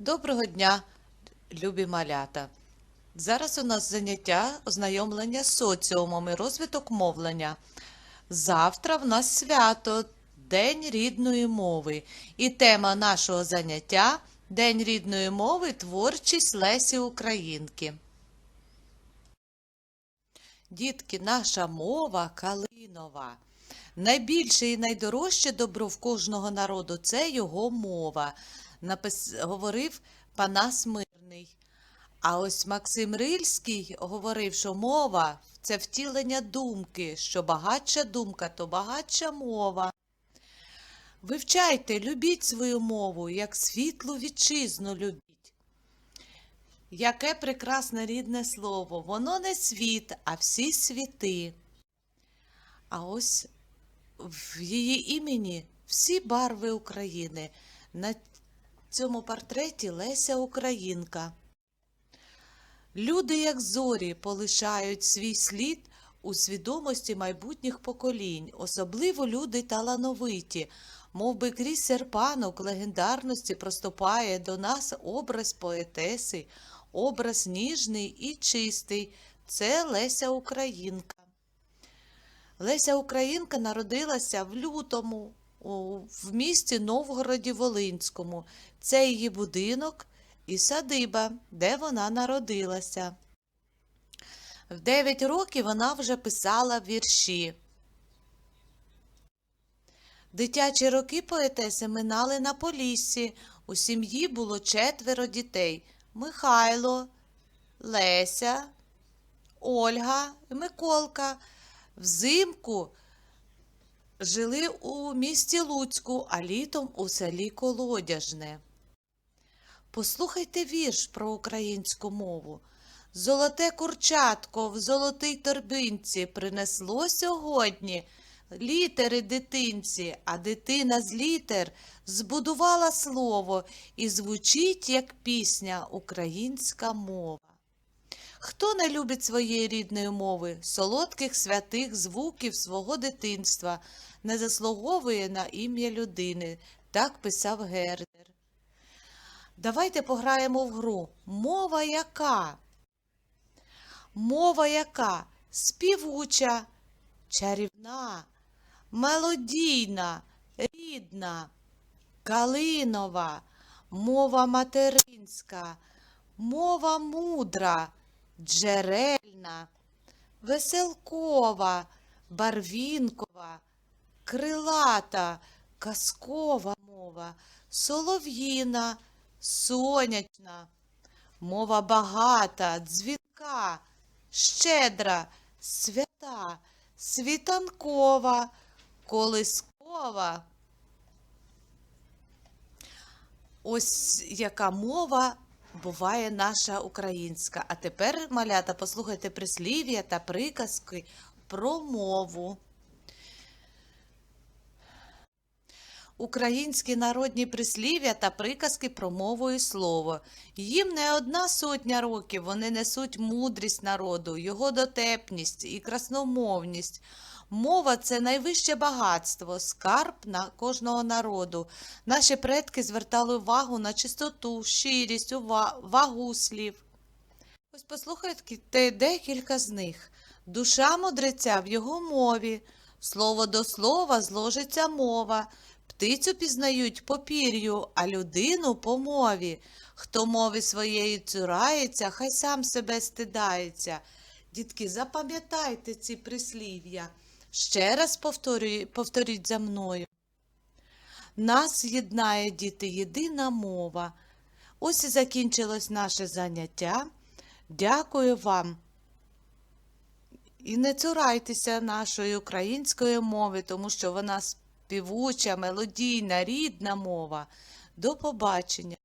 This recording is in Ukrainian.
Доброго дня, любі малята! Зараз у нас заняття ознайомлення з соціумом і розвиток мовлення. Завтра в нас свято День рідної мови. І тема нашого заняття День рідної мови творчість Лесі Українки. Дітки, наша мова калинова. Найбільше і найдорожче добро в кожного народу це його мова, напис... говорив Панас Мирний. А ось Максим Рильський говорив, що мова це втілення думки, що багатша думка, то багатша мова. Вивчайте, любіть свою мову, як світлу вітчизну любіть. Яке прекрасне рідне слово, воно не світ, а всі світи. А ось в її імені всі барви України. Цьому портреті Леся Українка. Люди, як зорі, полишають свій слід у свідомості майбутніх поколінь, особливо люди талановиті, мов би крізь серпанок легендарності проступає до нас образ поетеси, образ ніжний і чистий. Це Леся Українка. Леся Українка народилася в лютому в місті Новгороді Волинському. Це її будинок і садиба, де вона народилася. В 9 років вона вже писала вірші. Дитячі роки поетеси минали на Поліссі. У сім'ї було четверо дітей Михайло, Леся, Ольга і Миколка. Взимку жили у місті Луцьку, а літом у селі Колодяжне. Послухайте вірш про українську мову. Золоте курчатко в золотій торбинці принесло сьогодні літери дитинці, а дитина з літер збудувала слово і звучить, як пісня українська мова. Хто не любить своєї рідної мови, солодких святих звуків свого дитинства, не заслуговує на ім'я людини, так писав Гердер. Давайте пограємо в гру. Мова яка? Мова яка? Співуча, чарівна, мелодійна, рідна, калинова, мова материнська, мова мудра, джерельна, веселкова, барвінкова, крилата, казкова мова, солов'їна, сонячна, мова багата, дзвінка, щедра, свята, світанкова, колискова. Ось яка мова буває наша українська. А тепер, малята, послухайте прислів'я та приказки про мову. Українські народні прислів'я та приказки про мову і слово. Їм не одна сотня років вони несуть мудрість народу, його дотепність і красномовність. Мова це найвище багатство, скарб на кожного народу. Наші предки звертали увагу на чистоту, щирість, вагу слів. Ось послухайте декілька з них. Душа мудреця в його мові, слово до слова зложиться мова. Птицю пізнають по пір'ю, а людину по мові. Хто мови своєї цурається, хай сам себе стидається. Дітки, запам'ятайте ці прислів'я. Ще раз повторюй, повторіть за мною. Нас єднає, діти, єдина мова. Ось і закінчилось наше заняття. Дякую вам. І не цурайтеся нашої української мови, тому що вона співуча, мелодійна, рідна мова. До побачення.